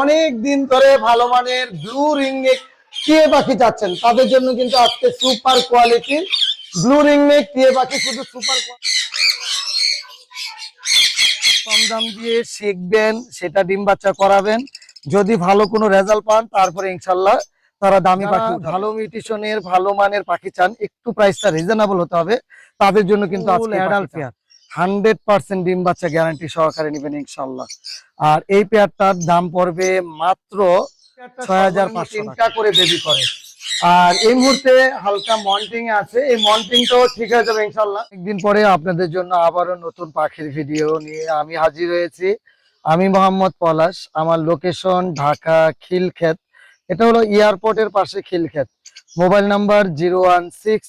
অনেক দিন ধরে ভালো মানের ব্লু রিংনেক টিয়ে পাখি চাচ্ছেন। তাদের জন্য কিন্তু আজকে সুপার কোয়ালিটির ব্লু রিংনেক টিয়ে পাখি শুধু সুপার কম দাম দিয়ে শিখবেন সেটা ডিম বাচ্চা করাবেন। যদি ভালো কোনো রেজাল্ট পান তারপরে ইনশাল্লাহ তারা দামি পাখি ভালো মিউটিশনের ভালো মানের পাখি চান একটু প্রাইসটা রিজনেবল হতে হবে। তাদের জন্য কিন্তু অ্যাডাল্ট পাখিটা। হান্ড্রেড পার্সেন্ট ডিম বাচ্চা গ্যারান্টি সহকারে নেবেন ইনশাল্লাহ আর এই পেয়ারটার দাম পড়বে মাত্র ছয় হাজার তিনটা করে বেবি করে। আর এই মুহূর্তে হালকা মন্টিং আছে। এই মন্টিংটাও ঠিক হয়ে যাবে ইনশাল্লাহ একদিন পরে আপনাদের জন্য আবারও নতুন পাখির ভিডিও নিয়ে আমি হাজির হয়েছি। আমি মোহাম্মদ পলাশ আমার লোকেশন ঢাকা খিলক্ষেত। এটা হলো এয়ারপোর্টের পাশে Khilkhet. Mobile number zero one six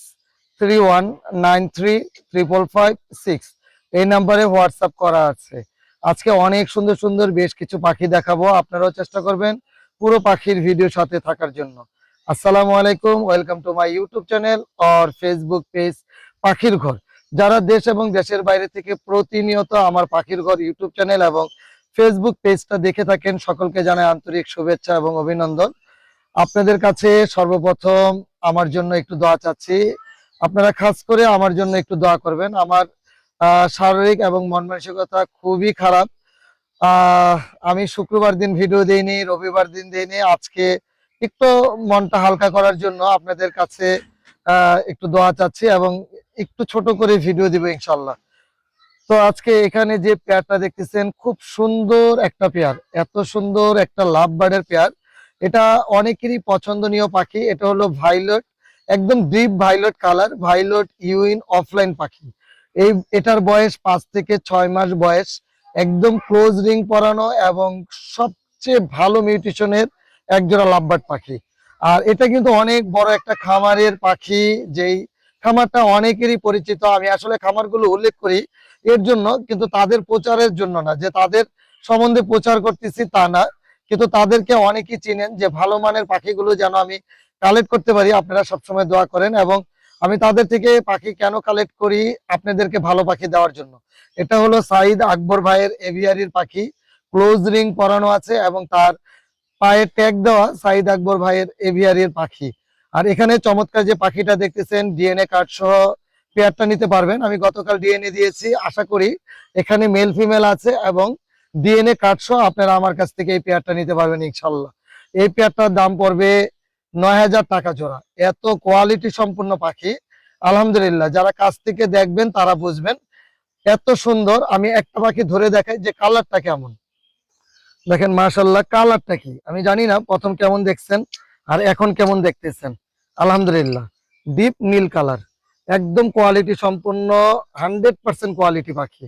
three one nine three triple five six. এই নাম্বারে হোয়াটসঅ্যাপ করা আছে। আজকে অনেক সুন্দর সুন্দর বেশ কিছু পাখি দেখাবো, আপনারাও চেষ্টা করবেন পুরো পাখির ভিডিও সাথে থাকার জন্য। আসসালামু আলাইকুম welcome to my YouTube channel or Facebook page পাখির ঘর। যারা দেশ এবং দেশের বাইরে থেকে প্রতিনিয়ত আমার পাখির ঘর ইউটিউব চ্যানেল এবং ফেসবুক পেজটা দেখে থাকেন, সকলকে জানাই আন্তরিক শুভেচ্ছা এবং অভিনন্দন। আপনাদের কাছে সর্বপ্রথম আমার জন্য একটু দোয়া চাচ্ছি। আপনারা খাস করে আমার জন্য একটু দোয়া করবেন। আমার শারীরিক এবং মন মানসিকতা খুবই খারাপ। আমি শুক্রবার দিন ভিডিও দেইনি, রবিবার দিন দেইনি। আজকে একটু মনটা হালকা করার জন্য আপনাদের কাছে একটু দোয়া চাচ্ছি এবং একটু ছোট করে ভিডিও দিব ইনশাল্লাহ তো আজকে এখানে যে পেয়ারটা দেখতেছেন, খুব সুন্দর একটা পেয়ার, এত সুন্দর একটা লাভ বার্ডের পেয়ার। এটা অনেকেরই পছন্দনীয় পাখি, এটা হলো ভাইলট, একদম deep violet colour violet, Ewing opaline পাখি। এই এটার বয়স পাঁচ থেকে ছয় মাস বয়স। একদম ক্লোজ রিং পরানো এবং সবচেয়ে ভালো মিউটিশনের একজোড়া লাভবার্ড পাখি। আর এটা কিন্তু অনেক বড় একটা খামারের পাখি, যেই খামারটা অনেকেরই পরিচিত। আমি আসলে খামারগুলো উল্লেখ করি, এর জন্য কিন্তু তাদের প্রচারের জন্য না, যে তাদের সম্বন্ধে প্রচার করতেছি তা না। কিন্তু তাদেরকে অনেকেই চিনেন যে ভালো মানের পাখিগুলো যেন আমি কালেক্ট করতে পারি। আপনারা সবসময় দোয়া করেন এবং আমি তাদের থেকে পাখি কেন কালেক্ট করি? আপনাদেরকে ভালো পাখি দেওয়ার জন্য। এটা হলো সাইদ আকবর ভাইয়ের এভিয়ারির পাখি। ক্লোজ রিং পরানো আছে এবং তার পায়ে ট্যাগ দেওয়া সাইদ আকবর ভাইয়ের এভিয়ারির পাখি। আর এখানে চমৎকার যে পাখিটা দেখতেছেন ডিএনএ কার্ড সহ পেয়ারটা নিতে পারবেন। আমি গতকাল ডিএনএ দিয়েছি, আশা করি এখানে মেল ফিমেল আছে এবং ডিএনএ কার্ড সহ আপনারা আমার কাছ থেকে এই পেয়ারটা নিতে পারবেন ইনশাল্লাহ। এই পেয়ারটার দাম পড়বে নয় হাজার টাকা জোড়া। এত কোয়ালিটি সম্পূর্ণ পাখি। আলহামদুলিল্লাহ, যারা কাছ থেকে দেখবেন তারা বুঝবেন। এত সুন্দর, আমি একটা পাখি ধরে দেখাই যে কালারটা কেমন। দেখেন মাশাল্লাহ কালারটা কি? আমি জানি না, প্রথম কেমন দেখছেন আর এখন কেমন দেখতেছেন। আলহামদুলিল্লাহ ডিপ নীল কালার একদম কোয়ালিটি সম্পূর্ণ হান্ড্রেড পার্সেন্ট কোয়ালিটি পাখি।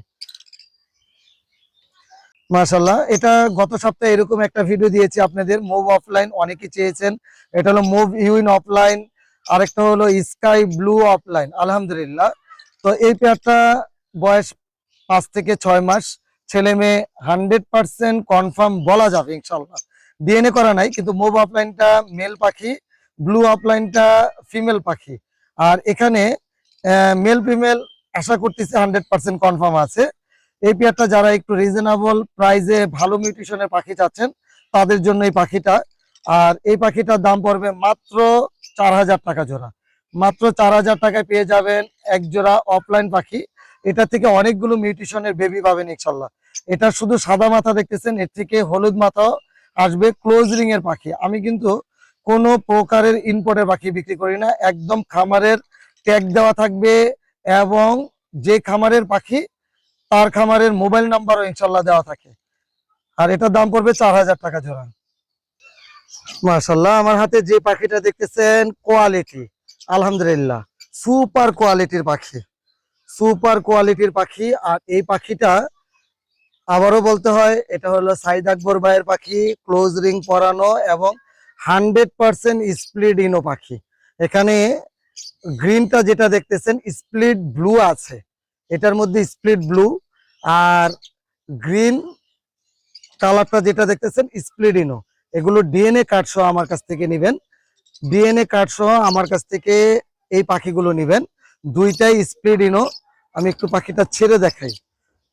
মাশাল্লাহ এটা গত সপ্তাহে এরকম একটা ভিডিও দিয়েছি আপনাদের। মুভ অফলাইন অনেকে চেয়েছেন। এটা হলো মুভ ইউইন অফলাইন আরেকটা হলো স্কাই ব্লু অফলাইন আলহামদুলিল্লাহ। তো এই পেয়ারটা বয়স পাঁচ থেকে ছয় মাস, ছেলে মেয়ে হান্ড্রেড পার্সেন্ট কনফার্ম বলা যাবে ইনশাল্লাহ ডিএনএ করা নাই, কিন্তু মুভ অফলাইনটা মেল পাখি ব্লু অফলাইনটা ফিমেল পাখি। আর এখানে মেল ফিমেল আশা করতেছি হান্ড্রেড পার্সেন্ট কনফার্ম আছে। এই পেয়ারটা যারা একটু রিজনেবল প্রাইজে ভালো মিউটিশনের পাখি চাচ্ছেন, তাদের জন্য এই পাখিটা। আর এই পাখিটার দাম পড়বে মাত্র চার হাজার টাকা জোড়া। মাত্র চার হাজার টাকায় পেয়ে যাবেন এক জোড়া অফলাইন পাখি। এটা থেকে অনেকগুলো মিউটিশনের বেবি পাবেন ইনশাল্লাহ। এটা শুধু সাদা মাথা দেখতেছেন, এর থেকে হলুদ মাথাও আসবে ক্লোজ রিং এর পাখি। আমি কিন্তু কোনো প্রকারের ইনপোর্টের পাখি বিক্রি করি না। একদম খামারের ট্যাগ দেওয়া থাকবে এবং যে খামারের পাখি তার খামারের মোবাইল নাম্বারও ইনশাল্লাহ দেওয়া থাকে। আর এটার দাম পড়বে চার হাজার টাকা জোড়া। মাশাল্লাহ, আমার হাতে যে পাখিটা দেখতেছেন, কোয়ালিটি, আলহামদুলিল্লাহ, সুপার কোয়ালিটির পাখি। সুপার কোয়ালিটির পাখি, আর এই পাখিটা আবারও বলতে হয়, এটা হলো সাইদ আকবর ভাইয়ের পাখি, ক্লোজ রিং পরানো এবং হান্ড্রেড পার্সেন্ট স্প্লিড ইনো পাখি। এখানে গ্রিনটা যেটা দেখতেছেন, স্প্লিট ব্লু আছে। এটার মধ্যে স্প্লিট ব্লু আর গ্রিন কালারটা যেটা দেখতেছেন, স্প্লিট ইনো। এগুলো ডিএনএ কার্ড সহ আমার কাছ থেকে নেবেন। ডিএনএ কার্ড সহ আমার কাছ থেকে এই পাখিগুলো নেবেন। দুইটাই স্প্লিট ইনো। আমি একটু পাখিটা ছেড়ে দেখাই।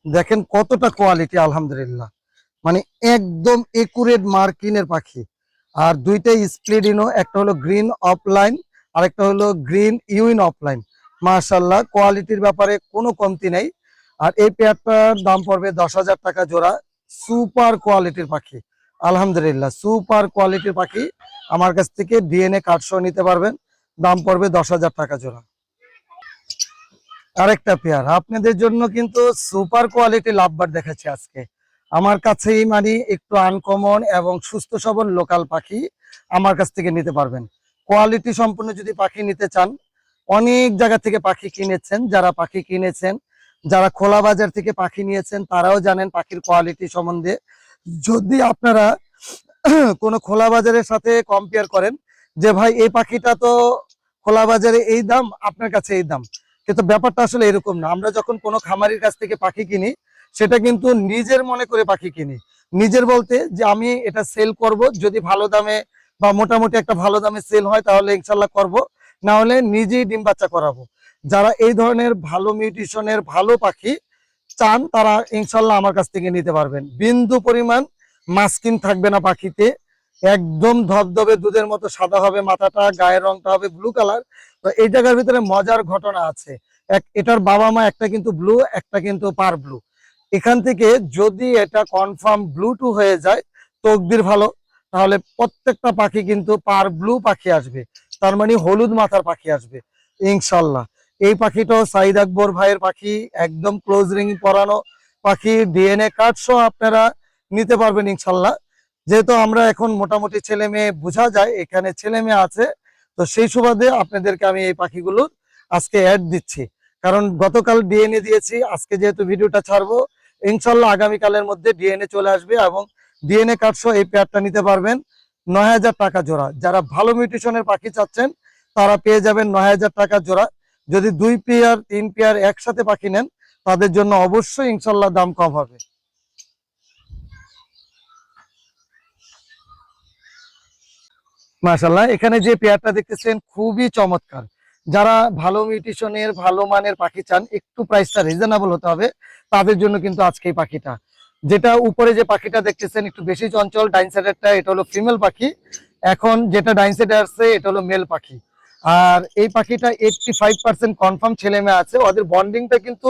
দেখেন কতটা কোয়ালিটি আলহামদুলিল্লাহ। মানে একদম একুরেট মার্কিনের পাখি। আর দুইটাই স্প্লিডিনো একটা হলো গ্রিন অফলাইন আরেকটা হলো গ্রিন ইউইন অফলাইন মার্শাল্লাহ কোয়ালিটির ব্যাপারে কোনো কমতি নেই। আর এই পেয়ারটার দাম পড়বে দশ হাজার টাকা জোড়া, সুপার কোয়ালিটির পাখি। আলহামদুলিল্লাহ, সুপার কোয়ালিটির পাখি। আমার কাছ থেকে ডিএনএ কার্ড নিতে পারবেন। দাম পড়বে দশ হাজার টাকা জোড়া। আরেকটা পেয়ার, আপনাদের জন্য কিন্তু সুপার কোয়ালিটি লাভবার দেখাচ্ছি আজকে। আমার কাছেই মানে একটু আনকমন এবং সুস্থ সবল লোকাল পাখি আমার কাছ থেকে নিতে পারবেন। কোয়ালিটি সম্পূর্ণ যদি পাখি নিতে চান অনেক জায়গা থেকে পাখি কিনেছেন, যারা পাখি কিনেছেন, যারা খোলা বাজার থেকে পাখি নিয়েছেন, তারাও জানেন পাখির কোয়ালিটি সম্বন্ধে। যদি আপনারা কোনো খোলা বাজারের সাথে কম্পেয়ার করেন যে, ভাই, এই পাখিটা তো খোলা বাজারে এই দাম, আপনার কাছে এই দাম। কিন্তু ব্যাপারটা আসলে এরকম না। আমরা যখন কোনো খামারির কাছ থেকে পাখি কিনি, সেটা কিন্তু নিজের মনে করে পাখি কিনি। নিজের বলতে যে, আমি এটা সেল করব, যদি ভালো দামে বা মোটামুটি একটা ভালো দামে সেল হয়, তাহলে ইনশাল্লাহ করব। না হলে নিজেই ডিম বাচ্চা করাবো। যারা এই ধরনের ভালো মিউটিশনের ভালো পাখি চান, তারা ইনশাল্লাহ আমার কাছ থেকে নিতে পারবেন। বিন্দু পরিমাণ মাস্কিন থাকবে না পাখিতে। একদম ধবধবে দুধের মতো সাদা হবে, মাথাটা, গায়ের রংটা হবে ব্লু কালার তো এই জায়গার ভিতরে মজার ঘটনা আছে। এক, এটার বাবা মা একটা কিন্তু ব্লু একটা কিন্তু পার ব্লু এখান থেকে যদি এটা কনফার্ম ব্লু টু হয়ে যায়, তকদির ভালো। তাহলে প্রত্যেকটা পাখি কিন্তু পার ব্লু পাখি আসবে। তার মানে হলুদ মাথার পাখি আসবে, ইনশাল্লাহ। এই পাখিটাও সাইদ আকবর ভাইয়ের পাখি, একদম ক্লোজ রিং পরানো পাখি ডিএনএ কার্ড সহ আপনারা নিতে পারবেন ইনশাল্লাহ। যেহেতু আমরা এখন মোটামুটি ছেলে মেয়ে বোঝা যায়, এখানে ছেলে মেয়ে আছে, তো সেই সুবাদে আপনাদেরকে আমি এই পাখিগুলোর আজকে অ্যাড দিচ্ছি। কারণ গতকাল ডিএনএ দিয়েছি, আজকে যেহেতু ভিডিওটা ছাড়বো, ইনশাল্লাহ আগামীকালের মধ্যে ডিএনএ চলে আসবে এবং ডিএনএ কার্ড সহ এই পেয়ারটা নিতে পারবেন। নয় হাজার টাকা জোড়া। যারা ভালো মিউটেশনের পাখি চাচ্ছেন, তারা পেয়ে যাবেন নয় হাজার টাকা জোড়া। যদি দুই পেয়ার, তিন পেয়ার একসাথে পাখি নেন, তাদের জন্য অবশ্যই ইনশাল্লাহ দাম কম হবে। মাশাল্লাহ এখানে যে পেয়ারটা দেখতেছেন খুবই চমৎকার। যারা ভালো মিউটিশনের, ভালো মানের পাখি চান, একটু প্রাইসটা রিজনেবল হতে হবে। তাদের জন্য কিন্তু আজকে এই পাখিটা। যেটা উপরে যে পাখিটা দেখতেছেন, একটু বেশি চঞ্চল ডাইন সাইডেরটা, এটা হলো ফিমেল পাখি। এখন যেটা ডাইন সাইডে আসছে, এটা হলো মেল পাখি। আর এই পাখিটা এইটটি ফাইভ পার্সেন্ট কনফার্ম ছেলে মেয়ে আছে। ওদের বন্ডিংটা কিন্তু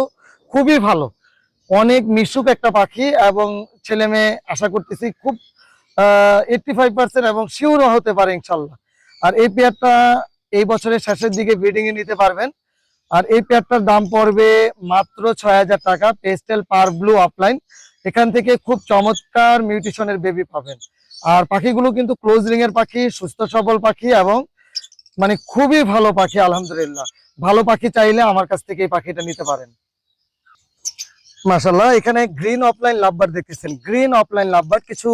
খুবই ভালো। অনেক মিশুক একটা পাখি এবং ছেলে মেয়ে আশা করতেছি খুব এইটটি ফাইভ পার্সেন্ট এবং শিওরও হতে পারে ইনশাল্লাহ। আর এই পেয়ারটা এই বছরের শেষের দিকে ব্রিডিংয়ে নিতে পারবেন। আর এই পেয়ারটার দাম পড়বে মাত্র ছয় হাজার টাকা। পেস্টেল পার ব্লু অফলাইন এখান থেকে খুব চমৎকার মিউটিশনের বেবি পাবেন। আর পাখিগুলো কিন্তু ক্লোজ রিং এর পাখি, সুস্থ সবল পাখি এবং মানে খুবই ভালো পাখি, আলহামদুলিল্লাহ। ভালো পাখি চাইলে আমার কাছ থেকে এই পাখিটা নিতে পারেন। মাশাল্লাহ এখানে গ্রিন অফলাইন লাভবার দেখতেছেন। গ্রিন অফলাইন লাভবার কিছু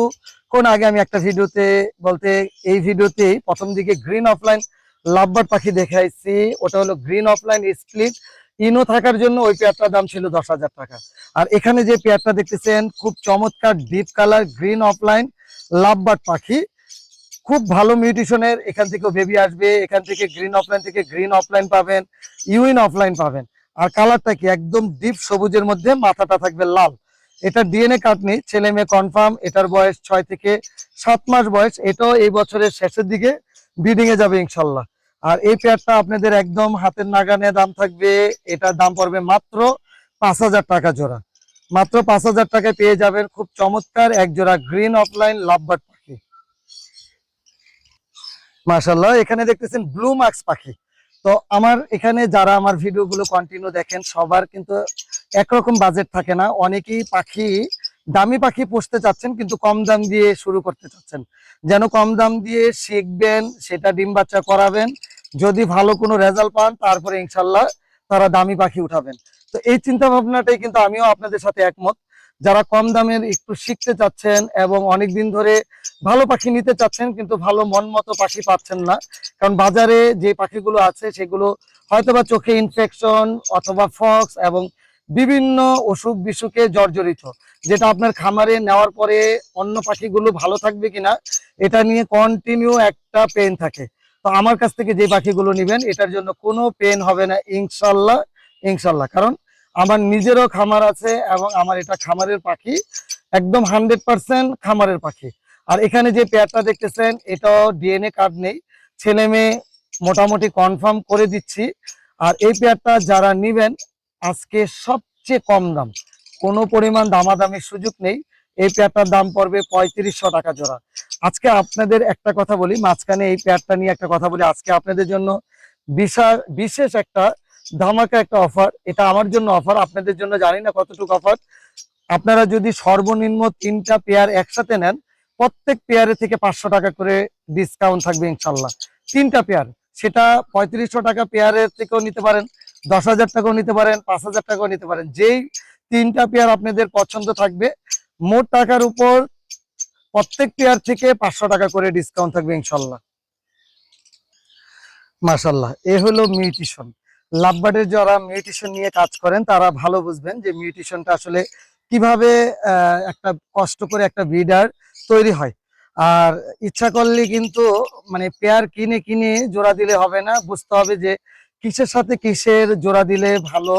কোন আগে আমি একটা ভিডিওতে বলতে, এই ভিডিওতে প্রথম দিকে গ্রিন অফলাইন লাভবার পাখি দেখাইছি। ওটা হলো গ্রিন অফলাইন স্প্লিট ইনো থাকার জন্য ওই পেয়ারটার দাম ছিল দশ হাজার টাকা। আর এখানে যে পেয়ারটা দেখতেছেন, খুব চমৎকার deep colour green opaline lovebird পাখি। খুব ভালো মিউটিশনের এখান থেকেও বেবি আসবে, এখান থেকে গ্রিন অফলাইন থেকে গ্রিন অফলাইন পাবেন ইউইন অফলাইন পাবেন। আর কালারটা কি? একদম ডিপ সবুজের মধ্যে, মাথাটা থাকবে লাল। এটা ডিএনএ নেই ছেলে মেয়ে কনফার্ম এটার বয়স ছয় থেকে সাত মাস বয়স। এটাও এই বছরের শেষের দিকে ব্রিডিং এ যাবে ইনশাল্লাহ। আর এই পেয়ারটা আপনাদের একদম হাতের নাগানে দাম থাকবে, এটার দাম পড়বে মাত্র পাঁচ হাজার টাকা জোড়া। মাত্র পাঁচ হাজার টাকায় পেয়ে যাবেন খুব চমৎকার এক জোড়া গ্রিন অফলাইন লাভবার্ড পাখি। মাশাল্লাহ এখানে দেখতেছেন ব্লু মার্কস পাখি। তো আমার এখানে যারা আমার ভিডিওগুলো কন্টিনিউ দেখেন, সবার কিন্তু একরকম বাজেট থাকে না। অনেকেই পাখি দামি পাখি পুষতে চাচ্ছেন, কিন্তু কম দাম দিয়ে শুরু করতে চাচ্ছেন। যেন কম দাম দিয়ে শিখবেন, সেটা ডিম বাচ্চা করাবেন, যদি ভালো কোনো রেজাল্ট পান, তারপরে ইনশাল্লাহ তারা দামি পাখি উঠাবেন। তো এই চিন্তা ভাবনাটাই কিন্তু আমিও আপনাদের সাথে একমত। যারা কম দামের একটু শিখতে চাচ্ছেন এবং অনেক দিন ধরে ভালো পাখি নিতে চাচ্ছেন, কিন্তু ভালো মন মতো পাখি পাচ্ছেন না, কারণ বাজারে যে পাখিগুলো আছে, সেগুলো হয়তোবা চোখে ইনফেকশন অথবা ফক্স এবং বিভিন্ন অসুখ বিসুখে জর্জরিত, যেটা আপনার খামারে নেওয়ার পরে অন্য পাখিগুলো ভালো থাকবে কিনা, এটা নিয়ে কন্টিনিউ একটা পেন থাকে। তো আমার কাছ থেকে যে পাখিগুলো নেবেন, এটার জন্য কোনো পেন হবে না, ইনশাল্লাহ ইনশাল্লাহ। কারণ আমার নিজেরও খামার আছে এবং আমার এটা খামারের পাখি, একদম হান্ড্রেড পার্সেন্ট খামারের পাখি। আর এখানে যে পেয়ারটা দেখতেছেন, এটাও ডিএনএ কার্ড নেই। ছেলে মেয়ে মোটামুটি কনফার্ম করে দিচ্ছি। আর এই পেয়ারটা যারা নিবেন আজকে সবচেয়ে কম দাম। কোনো পরিমাণ দামাদামির সুযোগ নেই। এই পেয়ারটার দাম পড়বে পঁয়ত্রিশশো টাকা জোড়া। আজকে আপনাদের একটা কথা বলি, মাঝখানে এই পেয়ারটা নিয়ে একটা কথা বলি। আজকে আপনাদের জন্য বিশাল, বিশেষ একটা ধামাকা একটা অফার। এটা আমার জন্য অফার, আপনাদের জন্য জানি না কতটুকু অফার। আপনারা যদি সর্বনিম্ন তিনটা পেয়ার একসাথে নেন, প্রত্যেক পেয়ারে থেকে পাঁচশো টাকা করে ডিসকাউন্ট থাকবে ইনশাল্লাহ। তিনটা পেয়ার, সেটা পঁয়ত্রিশশো টাকা পেয়ারের থেকেও নিতে পারেন দশ হাজার টাকাও নিতে পারেন, পাঁচ হাজার টাকাও নিতে পারেন। যেই তিনটা পেয়ার আপনাদের পছন্দ থাকবে, মোট টাকার উপর প্রত্যেক পেয়ার থেকে পাঁচশো টাকা করে ডিসকাউন্ট থাকবে ইনশাল্লাহ। মাশাল্লাহ, এ হলো মিউটিশন লাভবার্ডের যারা মিউটিশন নিয়ে কাজ করেন, তারা ভালো বুঝবেন যে মিউটিশনটা আসলে কীভাবে একটা কষ্ট করে একটা ব্রিডার তৈরি হয়। আর ইচ্ছা করলে কিন্তু মানে পেয়ার কিনে কিনে জোড়া দিলে হবে না, বুঝতে হবে যে কিসের সাথে কিসের জোড়া দিলে ভালো?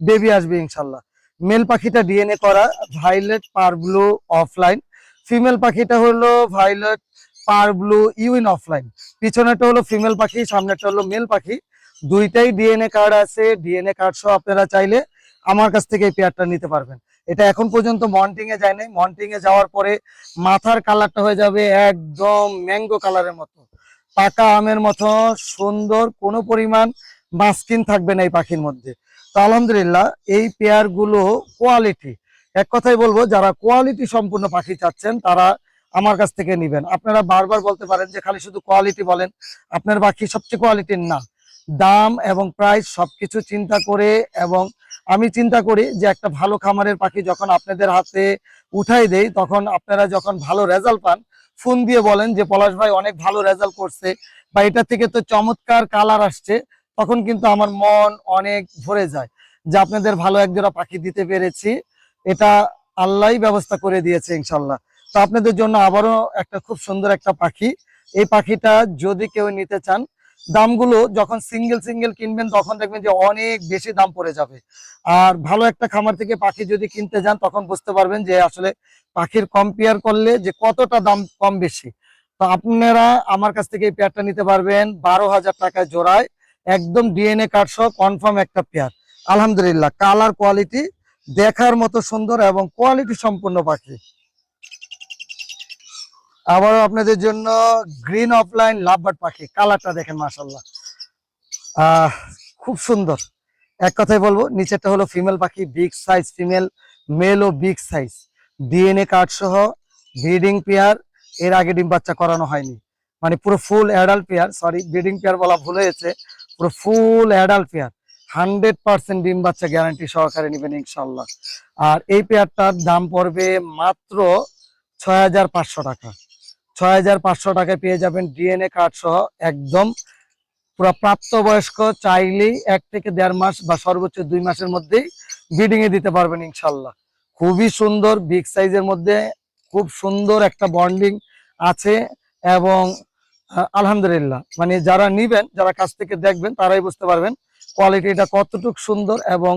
বেবি আসবে ইনশাল্লাহ। মেল পাখিটা ডিএনএ করা violet par blue, opaline. Female পাখিটা হলো ভাইলেট পার ব্লু, ইউইন, অফলাইন। পিছনেটা হলো ফিমেল পাখি সামনেটা হলো মেল পাখি। দুইটাই ডিএনএ কার্ড আছে। ডিএনএ কার্ড সহ আপনারা চাইলে আমার কাছ থেকে এই পেয়ারটা নিতে পারবেন। এটা এখন পর্যন্ত মন্টিং এ যায় নাই। মন্টিং এ যাওয়ার পরে মাথার কালারটা হয়ে যাবে একদম ম্যাঙ্গো কালারের মতো। পাকা আমের মতো, সুন্দর, কোনো পরিমাণ মাস্কিন থাকবে না এই পাখির মধ্যে। তো আলহামদুলিল্লাহ, এই পেয়ারগুলো কোয়ালিটি এক কথাই বলব, যারা কোয়ালিটি সম্পূর্ণ পাখি চাচ্ছেন, তারা আমার কাছ থেকে নিবেন। আপনারা বারবার বলতে পারেন যে খালি শুধু কোয়ালিটি বলেন, আপনার পাখি সবচেয়ে কোয়ালিটির না দাম এবং প্রাইস সবকিছু চিন্তা করে এবং আমি চিন্তা করি যে একটা ভালো খামারের পাখি যখন আপনাদের হাতে উঠাই দেই, তখন আপনারা যখন ভালো রেজাল্ট পান, ফোন দিয়ে বলেন যে, পলাশ ভাই, অনেক ভালো রেজাল্ট করছে। বা এটা থেকে তো চমৎকার কালার আসছে। তখন কিন্তু আমার মন অনেক ভরে যায় যে আপনাদের ভালো একজোড়া পাখি দিতে পেরেছি। এটা আল্লাহই ব্যবস্থা করে দিয়েছে ইনশাল্লাহ। তো আপনাদের জন্য আবারও একটা খুব সুন্দর একটা পাখি। এই পাখিটা যদি কেউ নিতে চান, দামগুলো যখন সিঙ্গেল সিঙ্গেল কিনবেন তখন দেখবেন যে অনেক বেশি দাম পড়ে যাবে। আর ভালো একটা খামার থেকে পাখি যদি কিনতে যান তখন বুঝতে পারবেন যে আসলে পাখির কম্পেয়ার করলে যে কতটা দাম কম বেশি। তো আপনারা আমার কাছ থেকে এই পেয়ারটা নিতে পারবেন বারো হাজার টাকায় জোড়ায়। একদম ডিএনএ কার্ড সহ কনফার্ম একটা পেয়ার আলহামদুলিল্লাহ কালার কোয়ালিটি দেখার মতো সুন্দর এবং কোয়ালিটি সম্পূর্ণ পাখি। আবারও আপনাদের জন্য গ্রিন অফলাইন লাভবার্ড পাখি কালারটা দেখেন মাসাল্লাহ খুব সুন্দর। এক কথাই বলব, নিচেরটা হলো ফিমেল পাখি বিগ সাইজ ফিমেল মেল ও বিগ সাইজ ডিএনএ কার্ড সহ ব্রিডিং পেয়ার এর আগে ডিম বাচ্চা করানো হয়নি। মানে পুরো full adult pair sorry breeding pair বলা ভুল হয়েছে। পুরো full adult pair hundred percent ডিম বাচ্চা গ্যারান্টি সহকারে নেবেন ইনশাল্লাহ আর এই পেয়ারটার দাম পড়বে মাত্র ছয় হাজার পাঁচশো টাকা। ছয় হাজার পাঁচশো টাকায় পেয়ে যাবেন ডিএনএ কার্ড সহ একদম পুরো প্রাপ্তবয়স্ক, চাইলেই এক থেকে দেড় মাস বা সর্বোচ্চ দুই মাসের মধ্যেই ব্রিডিং এ দিতে পারবেন ইনশাল্লাহ খুবই সুন্দর বিগ সাইজের মধ্যে খুব সুন্দর একটা বন্ডিং আছে এবং আলহামদুলিল্লাহ। মানে যারা নিবেন, যারা কাছ থেকে দেখবেন, তারাই বুঝতে পারবেন কোয়ালিটিটা কতটুক সুন্দর এবং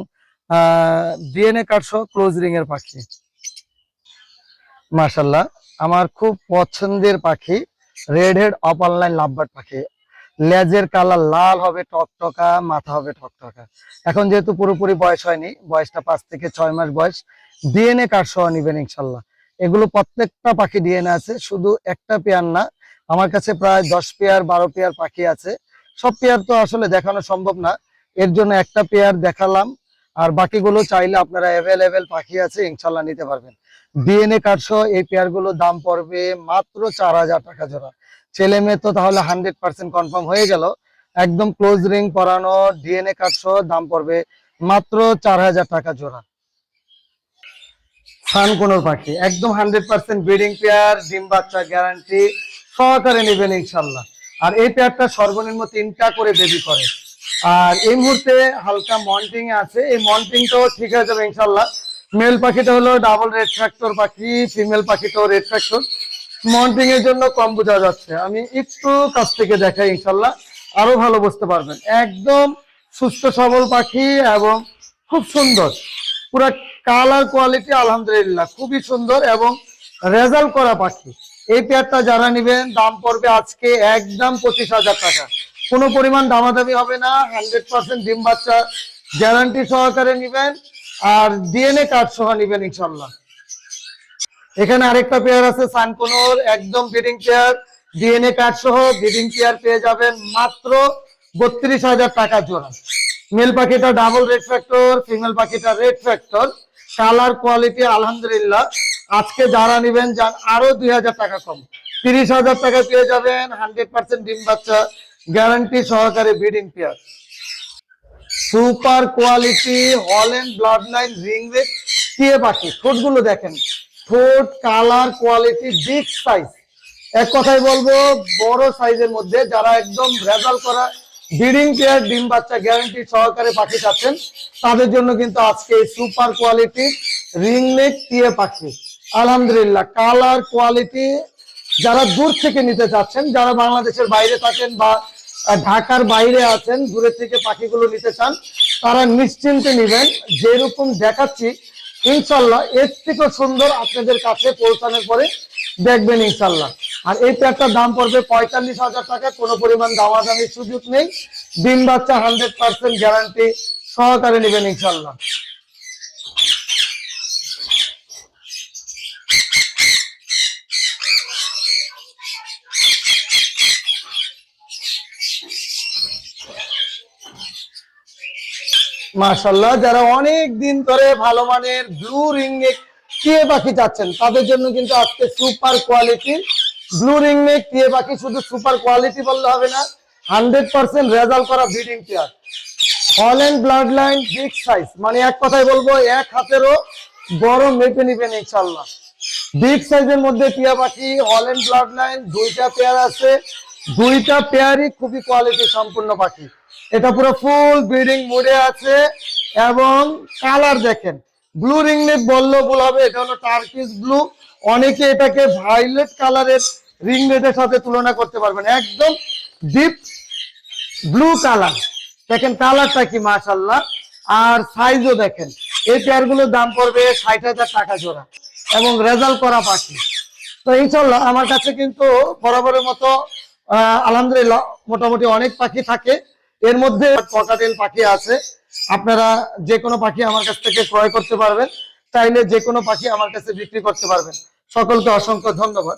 ডিএনএ কার্ড সহ ক্লোজ রিং এর পাখি। মাশাল্লাহ আমার খুব পছন্দের পাখি red head opaline lovebird পাখি। লেজের কালার লাল হবে, টকটকা, মাথা হবে টকটকা। এখন যেহেতু পুরোপুরি বয়স হয়নি, বয়সটা পাঁচ থেকে ছয় মাস বয়স ডিএনএ কার্ড সহ নিবেন ইনশাল্লাহ এগুলো প্রত্যেকটা পাখি ডিএনএ আছে, শুধু একটা পেয়ার না আমার কাছে প্রায় দশ পেয়ার, বারো পেয়ার পাখি আছে। সব পেয়ার তো আসলে দেখানো সম্ভব না। এর জন্য একটা পেয়ার দেখালাম। আর বাকিগুলো চাইলে আপনারা অ্যাভেলেবেল পাখি আছে, ইনশাল্লাহ নিতে পারবেন। ডিএনএ কার্ড সহ এই পেয়ারগুলো দাম পড়বে মাত্র চার হাজার টাকা জোড়া। ছেলে মেয়ে তো তাহলে হান্ড্রেড পার্সেন্ট কনফার্ম হয়ে গেল। একদম ক্লোজ রিং পরানো ডিএনএ কার্ড সহ দাম পড়বে মাত্র চার হাজার টাকা জোড়া। ফানকোনোর পাখি, একদম হান্ড্রেড পার্সেন্ট ব্রিডিং পেয়ার ডিম বাচ্চা গ্যারান্টি সহকারে নেবেন ইনশাল্লাহ আর এই পেয়ারটা সর্বনিম্ন তিনটা করে বেবি করে। আর এই মুহূর্তে হালকা মন্টিং আছে। এই মন্টিংটাও ঠিক হয়ে যাবে ইনশাল্লাহ মেল পাখিটা হলো ডাবল রেড ফ্যাক্টর পাখি ফিমেল পাখিটাও রেড ফ্যাক্টর মন্টিং এর জন্য কম বোঝা যাচ্ছে। আমি একটু কাছ থেকে দেখাই ইনশাল্লাহ আরও ভালো বুঝতে পারবেন। একদম সুস্থ, সবল পাখি এবং খুব সুন্দর। পুরা কালার কোয়ালিটি আলহামদুলিল্লাহ, খুবই সুন্দর এবং রেজাল্ট করা পাখি। এই পেয়ারটা যারা নেবেন, দাম পড়বে আজকে একদম পঁচিশ হাজার টাকা। কোনো পরিমাণ দামাদামি হবে না হান্ড্রেড পার্সেন্ট ডিম বাচ্চা গ্যারান্টি সহকারে নেবেন আর ডিএনএ কার্ড সহ নেবেন ইনশাল্লাহ এখানে আরেকটা পেয়ার আছে সানকোনোর, একদম ব্রিডিং পেয়ার ডিএনএ কার্ড সহ ব্রিডিং পেয়ার পেয়ে যাবেন মাত্র বত্রিশ হাজার টাকা জোড়া। মেল পাখিটা ডাবল রেড ফ্যাক্টর ফিমেল পাখিটা রেড ফ্যাক্টর কালার কোয়ালিটি আলহামদুলিল্লাহ। আজকে যারা নেবেন, যান, আরও দুই হাজার টাকা কম। তিরিশ হাজার টাকা পেয়ে যাবেন হান্ড্রেড পার্সেন্ট ডিম বাচ্চা গ্যারান্টি সহকারে breeding pair super quality Holland blood line ring red টিয়ে পাখি। ঠোঁটগুলো দেখেন। ঠোঁট কালার কোয়ালিটি বিগ সাইজ এক কথায় বলব, বড় সাইজের মধ্যে যারা একদম রেজাল্ট করা ব্রিডিং পেয়ার, ডিম বাচ্চা গ্যারান্টি সহকারে পাখি চাচ্ছেন। তাদের জন্য কিন্তু আজকে সুপার কোয়ালিটি রিং নেক টিয়ে পাখি। আলহামদুলিল্লাহ কালার কোয়ালিটি যারা দূর থেকে নিতে চাচ্ছেন, যারা বাংলাদেশের বাইরে থাকেন বা ঢাকার বাইরে আছেন দূরের থেকে পাখিগুলো নিতে চান, তারা নিশ্চিন্তে নেবেন। যেরকম দেখাচ্ছি, ইনশাল্লাহ এর থেকেও সুন্দর আপনাদের কাছে পৌঁছানোর পরে দেখবেন ইনশাল্লাহ। আর এই প্যাকটার দাম পড়বে পঁয়তাল্লিশ হাজার টাকা, কোনো পরিমাণ দামাদামির সুযোগ নেই। ডিম বাচ্চা হান্ড্রেড পার্সেন্ট গ্যারান্টি সহকারে নেবেন ইনশাল্লাহ মাশাল্লাহ যারা অনেক দিন ধরে ভালো মানের ব্লু রিংনেক টিয়ে পাখি চাচ্ছেন, তাদের জন্য কিন্তু আজকে সুপার কোয়ালিটির ব্লু রিংনেক টিয়ে পাখি শুধু সুপার কোয়ালিটি বললে হবে না হান্ড্রেড পার্সেন্ট রেজাল্ট করা breeding pair Holland blood line big size মানে এক কথায় বলব, এক হাতেরও বড় মেপে নিবেন ইনশাল্লাহ বিগ সাইজের মধ্যে টিয়া পাখি হল্যান্ড ব্লাড লাইন দুইটা পেয়ার আছে। দুইটা পেয়ারই খুবই কোয়ালিটি সম্পূর্ণ পাখি। এটা পুরো ফুল ব্রিডিং মুডে আছে এবং কালার দেখেন। ব্লু রিংনেট বলল ভুল হবে, এটা হলো টার্কিস ব্লু অনেকে এটাকে ভাইলেট কালারের রিংনেটের সাথে তুলনা করতে পারবেন। একদম ডিপ ব্লু কালার দেখেন কালারটা কি মাশাল্লাহ আর সাইজও দেখেন। এই পেয়ারগুলোর দাম পড়বে ষাট হাজার টাকা জোড়া এবং রেজাল্ট করা পাখি তো ইনশাল্লাহ আমার কাছে কিন্তু বরাবরের মতো আলহামদুলিল্লাহ মোটামুটি অনেক পাখি থাকে। এর মধ্যে ককাটেল পাখি আছে। আপনারা যে কোনো পাখি আমার কাছ থেকে ক্রয় করতে পারবেন। চাইলে যে কোনো পাখি আমার কাছে বিক্রি করতে পারবেন। সকলকে অসংখ্য ধন্যবাদ।